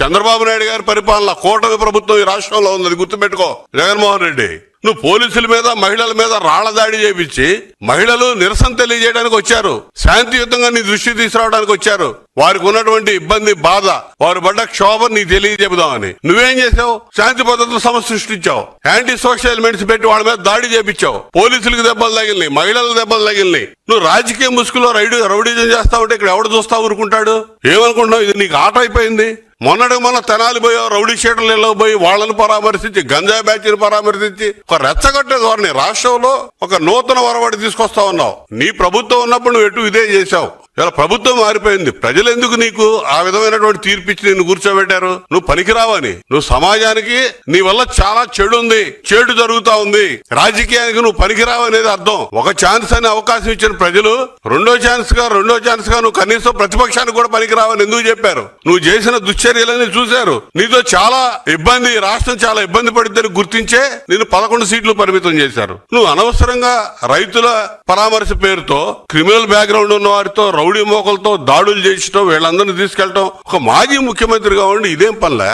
చంద్రబాబు నాయుడు గారి పరిపాలన కూటమి ప్రభుత్వం ఈ రాష్ట్రంలో ఉంది గుర్తుపెట్టుకో. జగన్మోహన్ రెడ్డి నువ్వు పోలీసుల మీద మహిళల మీద రాళ్ళ దాడి చేపించి మహిళలు నిరసన తెలియజేయడానికి వచ్చారు. శాంతియుతంగా నీ దృష్టి తీసుకురావడానికి వచ్చారు. వారికి ఉన్నటువంటి ఇబ్బంది బాధ వారు పడ్డ క్షోభ నీకు తెలియజెబుదామని నువ్వేం చేసావు శాంతి భద్రత సమస్య సృష్టించావు. యాంటీ సోషల్ ఎలిమెంట్స్ పెట్టి వాళ్ళ మీద దాడి చేపించావు. పోలీసులకు దెబ్బలు తగిలినాయి మహిళలకు దెబ్బలు తగిలినాయి. నువ్వు రాజకీయ ముసుగులో రైడు రౌడీజం చేస్తావు ఇక్కడ ఎవడు చూస్తా ఊరుకుంటాడు? ఏమనుకుంటున్నావు? ఇది నీకు ఆట అయిపోయింది. మొన్నటి మొన్న తెనాలి పోయి రౌడీ షీటర్లలో పోయి వాళ్ళని పరామర్శించి గంజా బ్యాచ్ని పరామర్శించి ఒక రెచ్చగొట్టే ధోరణి. రాష్ట్రంలో ఒక నూతన వరవడి తీసుకొస్తా ఉన్నావు. నీ ప్రభుత్వం ఉన్నప్పుడు నువ్వు ఎటు ఇదే చేశావు? ఇలా ప్రభుత్వం మారిపోయింది. ప్రజలు ఎందుకు నీకు ఆ విధమైనటువంటి తీర్పిచ్చి నిన్ను కూర్చోబెట్టారు? నువ్వు పనికిరావని. నువ్వు సమాజానికి నీ వల్ల చాలా చెడు ఉంది చెడు జరుగుతా ఉంది. రాజకీయానికి నువ్వు పనికిరావు అనేది అర్థం. ఒక ఛాన్స్ అనే అవకాశం ఇచ్చిన ప్రజలు రెండో ఛాన్స్గా రెండో ఛాన్స్గా నువ్వు కనీసం ప్రతిపక్షానికి కూడా పనికిరావని ఎందుకు చెప్పారు? నువ్వు చేసిన దుశ్చర్యలని చూశారు. నీతో చాలా ఇబ్బంది రాష్ట్రం చాలా ఇబ్బంది పడిద్దని గుర్తించే నేను పదకొండు సీట్లు పరిమితం చేశారు. నువ్వు అనవసరంగా రైతుల పరామర్శ పేరుతో క్రిమినల్ బ్యాక్గ్రౌండ్ ఉన్న వారితో రౌడీ మోకలతో దాడులు చేయించడం వీళ్ళందరినీ తీసుకెళ్ళటం ఒక మాజీ ముఖ్యమంత్రిగా ఉండి ఇదేం పనిలే?